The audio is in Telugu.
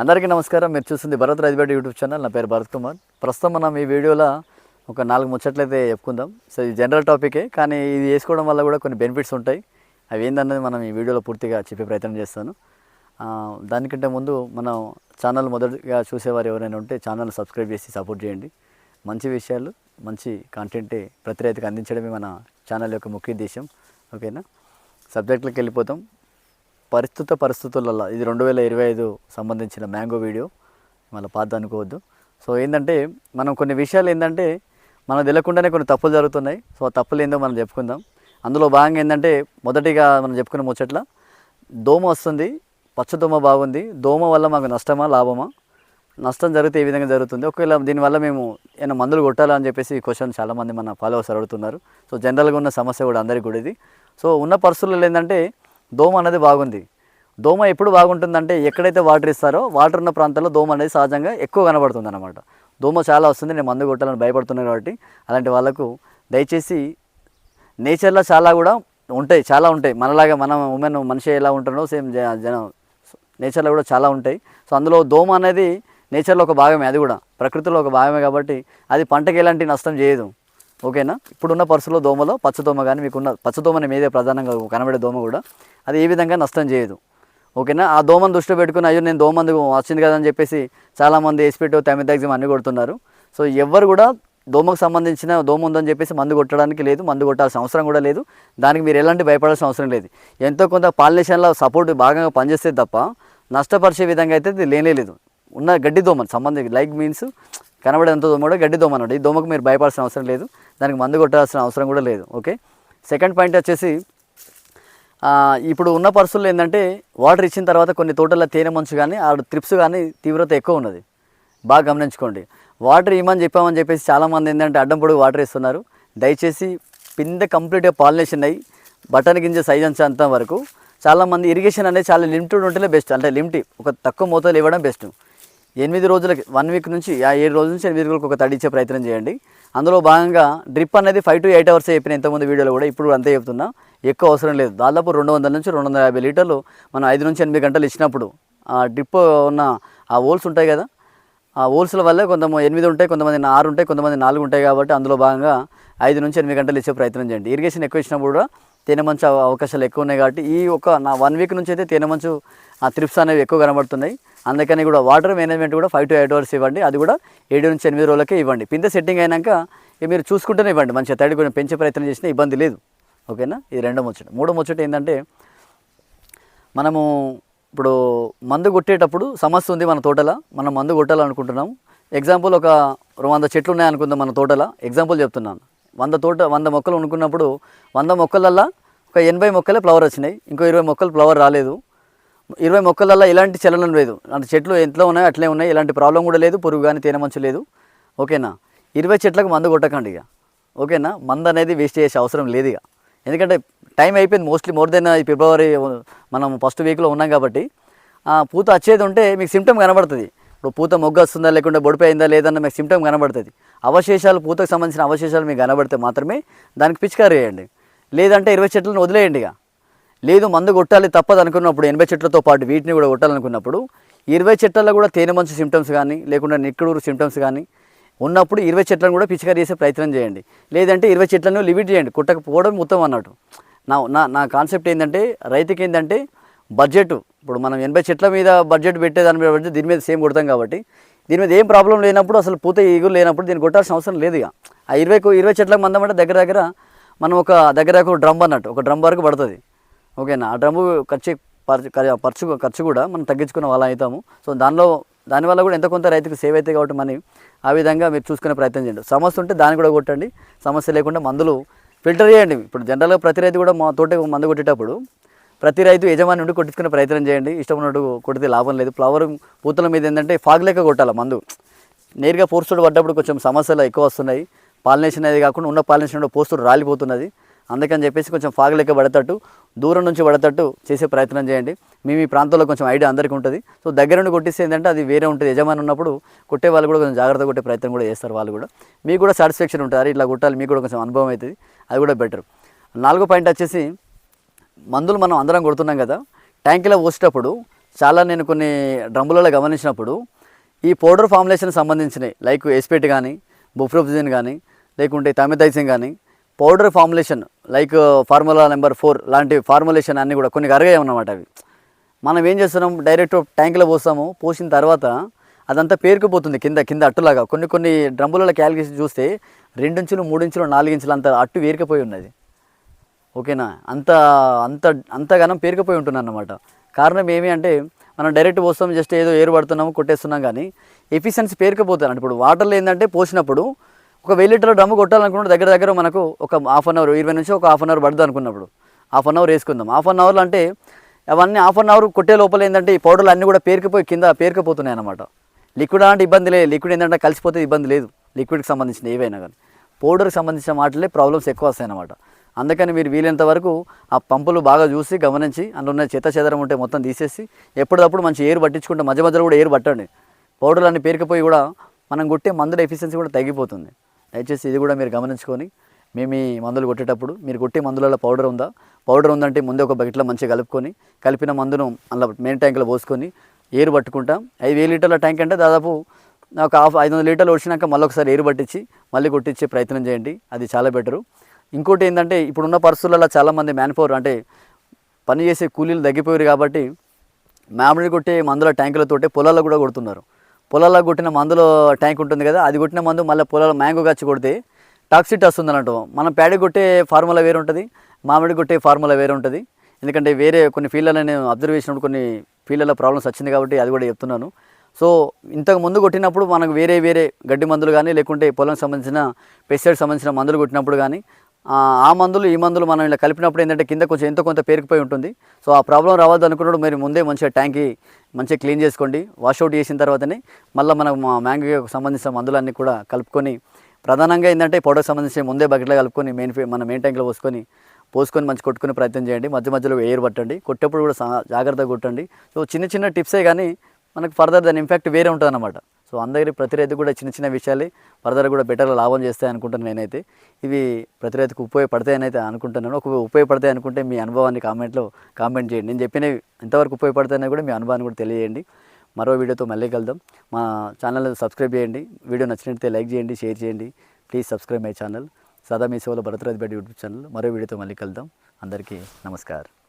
అందరికీ నమస్కారం. మీరు చూస్తుంది భరత్ రాజబేట యూట్యూబ్ ఛానల్. నా పేరు భరత్ కుమార్. ప్రస్తుతం మనం ఈ వీడియోలో ఒక నాలుగు ముచ్చట్లయితే చెప్పుకుందాం. సో ఇది జనరల్ టాపికే. కానీ ఇది వేసుకోవడం వల్ల కూడా కొన్ని బెనిఫిట్స్ ఉంటాయి. అవి ఏందన్నది మనం ఈ వీడియోలో పూర్తిగా చెప్పే ప్రయత్నం చేస్తాను. దానికంటే ముందు మనం ఛానల్ మొదటిగా చూసేవారు ఎవరైనా ఉంటే ఛానల్ సబ్స్క్రైబ్ చేసి సపోర్ట్ చేయండి. మంచి విషయాలు మంచి కంటెంటే ప్రతి రైతుకు అందించడమే మన ఛానల్ యొక్క ముఖ్య ఉద్దేశం ఓకేనా? సబ్జెక్టులకు వెళ్ళిపోతాం. పరిస్థిత పరిస్థితులలో ఇది రెండు వేల ఇరవై ఐదు సంబంధించిన మ్యాంగో వీడియో. మళ్ళీ పాత అనుకోవద్దు. సో ఏంటంటే మనం కొన్ని విషయాలు ఏంటంటే మనం తెలియకుండానే కొన్ని తప్పులు జరుగుతున్నాయి. సో ఆ తప్పులు ఏందో మనం చెప్పుకుందాం. అందులో భాగంగా ఏంటంటే మొదటిగా మనం చెప్పుకున్న ముచ్చట్ల దోమ వస్తుంది పచ్చదోమ బాగుంది. దోమ వల్ల మాకు నష్టమా లాభమా? నష్టం జరిగితే ఏ విధంగా జరుగుతుంది? ఒకవేళ దీనివల్ల మేము ఏమైనా మందులు కొట్టాలా అని చెప్పేసి ఈ క్వశ్చన్ చాలామంది మన ఫాలోవర్స్ అడుగుతున్నారు. సో జనరల్గా ఉన్న సమస్య కూడా అందరికీ కూడా ఇది. సో ఉన్న పరిస్థితుల్లో ఏంటంటే దోమ అనేది బాగుంది. దోమ ఎప్పుడు బాగుంటుందంటే ఎక్కడైతే వాటర్ ఇస్తారో వాటర్ ఉన్న ప్రాంతాల్లో దోమ అనేది సహజంగా ఎక్కువ కనబడుతుంది అనమాట దోమ చాలా వస్తుంది నేను మందు కొట్టాలని భయపడుతున్నాను కాబట్టి అలాంటి వాళ్ళకు దయచేసి నేచర్లో చాలా కూడా ఉంటాయి చాలా ఉంటాయి. మనలాగా మనం ఉమెన్ మనిషి ఎలా ఉంటున్నాడో సేమ్ జనం నేచర్లో కూడా చాలా ఉంటాయి. సో అందులో దోమ అనేది నేచర్లో ఒక భాగమే అది కూడా ప్రకృతిలో ఒక భాగమే కాబట్టి అది పంటకి ఎలాంటి నష్టం చేయదు. ఓకేనా? ఇప్పుడున్న పర్సులో దోమలో పచ్చదోమ కానీ మీకున్న పచ్చదోమని మీదే ప్రధానంగా కనబడే దోమ కూడా అది ఏ విధంగా నష్టం చేయదు. ఓకేనా? ఆ దోమను దృష్టిలో పెట్టుకుని అయ్యో నేను దోమందు వచ్చింది కదా అని చెప్పేసి చాలామంది ఎస్పెట్టో తెమెదాగ్జిమ్ అన్ని కొడుతున్నారు. సో ఎవరు కూడా దోమకు సంబంధించిన దోమ ఉందని చెప్పేసి మందు కొట్టడానికి లేదు మందు కొట్టాల్సిన అవసరం కూడా లేదు. దానికి మీరు ఎలాంటి భయపడాల్సిన అవసరం లేదు. ఎంతో కొంత పాలినేషన్లో సపోర్ట్ బాగా పనిచేస్తే తప్ప నష్టపరిచే విధంగా అయితే ఇది లేనే లేదు. ఉన్న గడ్డి దోమని సంబంధించి లైక్ మీన్స్ కనబడేంత దోమ కూడా గడ్డి దోమ అన్నమాట ఈ దోమకు మీరు భయపడాల్సిన అవసరం లేదు. దానికి మందు కొట్టాల్సిన అవసరం కూడా లేదు ఓకే? సెకండ్ పాయింట్ వచ్చేసి ఇప్పుడు ఉన్న పరిస్థితుల్లో ఏంటంటే వాటర్ ఇచ్చిన తర్వాత కొన్ని తోటల్లో తేనె మంచు కానీ ఆ త్రిప్స్ కానీ తీవ్రత ఎక్కువ ఉన్నది. బాగా గమనించుకోండి. వాటర్ ఇవ్వమని చెప్పామని చెప్పేసి చాలామంది ఏంటంటే అడ్డం పొడుగు వాటర్ ఇస్తున్నారు దయచేసి పింద కంప్లీట్గా పాలినేషన్ అయ్యి బటన్ గింజ సైజ్ అంత వరకు. చాలామంది ఇరిగేషన్ అనేది చాలా లిమిటెడ్ ఉంటేనే బెస్ట్. అంటే లిమిట్ ఒక తక్కువ మోతాదులో ఇవ్వడం బెస్ట్. ఎనిమిది రోజులకి వన్ వీక్ నుంచి ఆ ఏడు రోజుల నుంచి ఎనిమిది రోజులకు ఒక తడి ఇచ్చే ప్రయత్నం చేయండి. అందులో భాగంగా డ్రిప్ అనేది ఫైవ్ టు ఎయిట్ అవర్స్ చెప్పిన ఇంతకుముందు వీడియోలో కూడా ఇప్పుడు అంతే చెప్తున్నా. ఎక్కువ అవసరం లేదు. దాదాపు రెండు వందల నుంచి రెండు వందల యాభై లీటర్లు మనం ఐదు నుంచి ఎనిమిది గంటలు ఇచ్చినప్పుడు ఆ డ్రిప్ ఉన్న ఆ హోల్స్ ఉంటాయి కదా ఆ హోల్స్ల వల్ల కొంతమంది ఎనిమిది ఉంటాయి కొంతమంది ఆరు ఉంటాయి కొంతమంది నాలుగు ఉంటాయి కాబట్టి అందులో భాగంగా ఐదు నుంచి ఎనిమిది గంటలు ఇచ్చే ప్రయత్నం చేయండి. ఇరిగేషన్ ఎక్కువ ఇచ్చినప్పుడు కూడా తేనె మంచు అవకాశాలు ఎక్కువ ఉన్నాయి కాబట్టి ఈ ఒక నా వన్ వీక్ నుంచి అయితే తేనె మంచు ఆ త్రిప్స్ అనేవి ఎక్కువ కనబడుతున్నాయి. అందుకని కూడా వాటర్ మేనేజ్మెంట్ కూడా ఫైవ్ టు ఎయిట్ అవర్స్ ఇవ్వండి. అది కూడా ఏడు నుంచి ఎనిమిది రోజులకే ఇవ్వండి. పిందె సెట్టింగ్ అయినాక మీరు చూసుకుంటూనే ఇవ్వండి. మంచిగా తడి కొంచెం పెంచే ప్రయత్నం చేసినా ఇబ్బంది లేదు. ఓకేనా ఇది రెండో ముచ్చట. మూడో ముచ్చట ఏంటంటే మనము ఇప్పుడు మందు కొట్టేటప్పుడు సమస్య ఉంది మన తోటలో. మనం మందు కొట్టాలనుకుంటున్నాం ఎగ్జాంపుల్ ఒక వంద చెట్లు ఉన్నాయనుకుందాం మన తోటలో. ఎగ్జాంపుల్ చెప్తున్నాను. వంద తోట వంద మొక్కలు అనుకున్నప్పుడు వంద మొక్కలల్లో ఒక ఎనభై మొక్కలే ఫ్లవర్ వచ్చినాయి. ఇంకో ఇరవై మొక్కలు ఫ్లవర్ రాలేదు. ఇరవై మొక్కలల్లో ఎలాంటి చలనం లేదు. అంటే చెట్లు ఎంతలో ఉన్నాయి అట్లే ఉన్నాయి. ఎలాంటి ప్రాబ్లం కూడా లేదు. పురుగు కానీ తేనె మంచు లేదు. ఓకేనా? ఇరవై చెట్లకు మందు కొట్టకండి ఇక. ఓకేనా? మందు అనేది వేస్ట్ చేసే అవసరం లేదు ఇక. ఎందుకంటే టైం అయిపోయింది. మోస్ట్లీ మోర్ దెన్ ఫిబ్రవరి మనం ఫస్ట్ వీక్లో ఉన్నాం కాబట్టి ఆ పూత వచ్చేది ఉంటే మీకు సిమ్టమ్ కనబడుతుంది. ఇప్పుడు పూత మొగ్గ వస్తుందా లేకుంటే బొడిపోయిందా లేదన్న మీకు సిమ్టమ్ కనబడుతుంది. అవశేషాలు పూతకు సంబంధించిన అవశేషాలు మీకు కనబడితే మాత్రమే దానికి పిచికారీ వేయండి లేదంటే ఇరవై చెట్లను వదిలేయండి ఇక. లేదు మందు కొట్టాలి తప్పదు అనుకున్నప్పుడు ఎనభై చెట్లతో పాటు వీటిని కూడా కొట్టాలనుకున్నప్పుడు ఇరవై చెట్లలో కూడా తేనె మంచు సిమ్టమ్స్ కానీ లేకుండా నిక్కడూరు సిమ్టమ్స్ కానీ ఉన్నప్పుడు ఇరవై చెట్లను కూడా పిచికారీ చేసే ప్రయత్నం చేయండి. లేదంటే ఇరవై చెట్లను లిమిట్ చేయండి. కుట్టకపోవడం మొత్తం అన్నట్టు. నా నా నా కాన్సెప్ట్ ఏంటంటే రైతుకి ఏంటంటే బడ్జెట్ ఇప్పుడు మనం ఎనభై చెట్ల మీద బడ్జెట్ పెట్టే దాని మీద బడ్జెట్ దీని మీద సేమ్ కొడతాం కాబట్టి దీని మీద ఏం ప్రాబ్లం లేనప్పుడు అసలు పూత ఈగులు లేనప్పుడు దీన్ని కొట్టాల్సిన అవసరం లేదు ఇక. ఆ ఇరవై ఇరవై చెట్లకు మందం అంటే దగ్గర దగ్గర మనం ఒక దగ్గర ఒక డ్రమ్ అన్నట్టు ఒక డ్రమ్ వరకు పడుతుంది. ఓకేనా? ఆ డ్రమ్ము ఖర్చు పరచు ఖర్చు ఖర్చు కూడా మనం తగ్గించుకునే వాళ్ళ అవుతాము. సో దానిలో దానివల్ల కూడా ఎంత కొంత రైతుకు సేవ్ అవుతాయి కాబట్టి మనీ ఆ విధంగా మీరు చూసుకునే ప్రయత్నం చేయండి. సమస్య ఉంటే దాన్ని కూడా కొట్టండి. సమస్య లేకుండా మందులు ఫిల్టర్ చేయండి. ఇప్పుడు జనరల్గా ప్రతి రైతు కూడా మా తోట మందు కొట్టేటప్పుడు ప్రతి రైతు యజమాని నుండి కొట్టించుకునే ప్రయత్నం చేయండి. ఇష్టం ఉన్నట్టు కొడితే లాభం లేదు. ఫ్లవర్ పూతల మీద ఏంటంటే ఫాగ్ లెక్క కొట్టాలి మందు. నేరుగా పోస్టుడు పడ్డప్పుడు కొంచెం సమస్యలు ఎక్కువ వస్తున్నాయి. పాలినేషన్ అనేది కాకుండా ఉన్న పాలినేషన్ పోస్టుడు రాలిపోతున్నది. అందుకని చెప్పేసి కొంచెం ఫాగ్ లెక్క పడేటట్టు దూరం నుంచి పడేటట్టు చేసే ప్రయత్నం చేయండి. మీ మీ ప్రాంతంలో కొంచెం ఐడియా అందరికీ ఉంటుంది. సో దగ్గర నుండి కొట్టిస్తే ఏంటంటే అది వేరే ఉంటుంది. యజమాని ఉన్నప్పుడు కొట్టే వాళ్ళు కూడా కొంచెం జాగ్రత్త కొట్టే ప్రయత్నం కూడా చేస్తారు వాళ్ళు కూడా. మీకు కూడా సాటిస్ఫాక్షన్ ఉంటుంది. ఇట్లా కొట్టాలి మీకు కూడా కొంచెం అనుభవం అవుతుంది. అది కూడా బెటర్ నాలుగో పాయింట్ వచ్చేసి మందులు మనం అందరం కొడుతున్నాం కదా. ట్యాంకీలో పోసేటప్పుడు చాలా నేను కొన్ని డ్రమ్ములలో గమనించినప్పుడు ఈ పౌడర్ ఫార్ములేషన్ సంబంధించినవి లైక్ ఎస్పెట్ కానీ బుఫ్రోఫిజిన్ కానీ లేకుంటే తమితైసిన్ కానీ powder formulation like uh, formula number four లాంటి ఫార్ములేషన్ అన్నీ కూడా కొన్ని అరగాయి అన్నమాట అవి. మనం ఏం చేస్తున్నాం? డైరెక్ట్ ట్యాంకులో పోస్తాము. పోసిన తర్వాత అదంతా పేరుకుపోతుంది కింద కింద అట్టులాగా. కొన్ని కొన్ని డ్రమ్ములలో క్యాలిక్యులేషన్ చూస్తే రెండించులు మూడించులు నాలుగించులు అంత అట్టు వేరుకపోయి ఉన్నది. ఓకేనా? అంత అంత అంతగానం పేరుకుపోయి ఉంటున్నాను అన్నమాట కారణం ఏమి అంటే మనం డైరెక్ట్ పోస్తాం జస్ట్ ఏదో ఏరు పడుతున్నాము కొట్టేస్తున్నాం కానీ ఎఫిషియన్సీ పేరుకుపోతాను ఇప్పుడు వాటర్లో ఏంటంటే పోసినప్పుడు ఒక వెయ్యి లీటర్ల డ్రమ్ము కొట్టాలనుకున్నప్పుడు దగ్గర దగ్గర మనకు ఒక హాఫ్ అన్ అవర్ ఇరవై నుంచి ఒక హాఫ్ అన్ అవర్ పడుతుంది అనుకున్నప్పుడు. హాఫ్ అన్ అవర్ వేసుకుందాం. హాఫ్ అన్ అవర్లో అంటే అవన్నీ హాఫ్ అన్ అవర్ కొట్టే లోపల ఏంటంటే ఈ పౌడర్లు అన్నీ కూడా పేరుకుపోయి కింద పేరుకుపోతున్నాయి అనమాట లిక్విడ్ అంటే ఇబ్బంది లేదు. లిక్విడ్ ఏంటంటే కలిసిపోతే ఇబ్బంది లేదు. లిక్విడ్కి సంబంధించిన ఏవైనా కానీ. పౌడర్కి సంబంధించిన వాటిలే ప్రాబ్లమ్స్ ఎక్కువ వస్తాయి అందుకని మీరు వీలైనంత వరకు ఆ పంపులు బాగా చూసి గమనించి అందులో ఉన్న చెత్త చెదరం ఉంటే మొత్తం తీసేసి ఎప్పటికప్పుడు మంచి ఏరు పట్టించుకుంటే మధ్య మధ్యలో కూడా ఏరు పట్టండి. పౌడర్లు అన్ని పేరుకుపోయి కూడా మనం కొట్టే మందుల ఎఫిషియన్సీ కూడా తగ్గిపోతుంది. దయచేసి ఇది కూడా మీరు గమనించుకొని మేము ఈ మందులు కొట్టేటప్పుడు మీరు కొట్టే మందులలో పౌడర్ ఉందా? పౌడర్ ఉందంటే ముందే ఒక బకెట్లో మంచిగా కలుపుకొని కలిపిన మందును అలా మెయిన్ ట్యాంకులో పోసుకొని ఏరు పట్టుకుంటాం. ఐదు వేలు లీటర్ల ట్యాంక్ అంటే దాదాపు ఒక హాఫ్ ఐదు వందల లీటర్లు వచ్చినాక మళ్ళీ ఒకసారి ఏరు పట్టించి మళ్ళీ కొట్టించే ప్రయత్నం చేయండి. అది చాలా బెటరు. ఇంకోటి ఏంటంటే ఇప్పుడున్న పరిస్థితులలో చాలామంది మ్యాన్ పవర్ అంటే పని చేసే కూలీలు తగ్గిపోయారు కాబట్టి మామిడి కొట్టే మందుల ట్యాంకులతోటే పొలాల్లో కూడా కొడుతున్నారు. పొలాల్లో కొట్టిన మందులో ట్యాంక్ ఉంటుంది కదా అది కొట్టిన మందు మళ్ళీ పొలాల్లో మ్యాంగో గచ్చి కొడితే టాక్సిట్ వస్తుంది అన్నట్టు మనం ప్యాడీ కొట్టే ఫార్ములా వేరు ఉంటుంది మామిడి కొట్టే ఫార్ములా వేరు ఉంటుంది. ఎందుకంటే వేరే కొన్ని ఫీల్డ్లలో నేను అబ్జర్వ్ చేసినప్పుడు కొన్ని ఫీల్డ్లలో ప్రాబ్లమ్స్ వచ్చింది కాబట్టి అది కూడా చెప్తున్నాను. సో ఇంతకు ముందు కొట్టినప్పుడు మనకు వేరే వేరే గడ్డి మందులు కానీ లేకుంటే పొలం సంబంధించిన పెస్టిసైడ్ సంబంధించిన మందులు కొట్టినప్పుడు కానీ ఆ ఆ మందులు ఈ మందులు మనం ఇలా కలిపినప్పుడు ఏంటంటే కింద కొంచెం ఎంతో కొంత పేరుకుపోయి ఉంటుంది. సో ఆ ప్రాబ్లం రావద్దు అనుకున్నప్పుడు మీరు ముందే మంచిగా ట్యాంక్కి మంచిగా క్లీన్ చేసుకోండి వాషౌట్ చేసిన తర్వాతనే మళ్ళీ మనం మ్యాంగోకి సంబంధించిన మందులన్నీ కూడా కలుపుకొని ప్రధానంగా ఏంటంటే పౌడర్కి సంబంధించి ముందే బకెట్లో కలుపుకొని మెయిన్ మన మెయిన్ ట్యాంక్లో పోసుకొని పోసుకొని మంచి కొట్టుకునే ప్రయత్నం చేయండి. మధ్య మధ్యలో ఎయిర్ పట్టండి కొట్టేప్పుడు కూడా సా- జాగ్రత్తగా కొట్టండి. సో చిన్న చిన్న టిప్సే కానీ మనకు ఫర్దర్ దాని ఇంపాక్ట్ వేరే ఉంటుంది అన్నమాట సో అందరి ప్రతి రైతు కూడా చిన్న చిన్న విషయాలే ఫర్దర్ కూడా బెటర్గా లాభం చేస్తాయి అనుకుంటాను నేనైతే. ఇవి ప్రతి రైతుకు ఉపయోగపడతాయని అయితే అనుకుంటున్నాను. ఒక ఉపయోగపడతాయి అనుకుంటే మీ అనుభవాన్ని కామెంట్లో కామెంట్ చేయండి. నేను చెప్పినవి ఎంతవరకు ఉపయోగపడతాయని కూడా మీ అనుభవాన్ని కూడా తెలియజేయండి. మరో వీడియోతో మళ్ళీ కలుద్దాం. మా ఛానల్ సబ్స్క్రైబ్ చేయండి. వీడియో నచ్చినట్లయితే లైక్ చేయండి షేర్ చేయండి. Please subscribe my channel. సదా మీ సేవలో భరతరాజ్ బెడ్ యూట్యూబ్ ఛానల్. మరో వీడియోతో మళ్ళీ కలుద్దాం. అందరికీ నమస్కారం.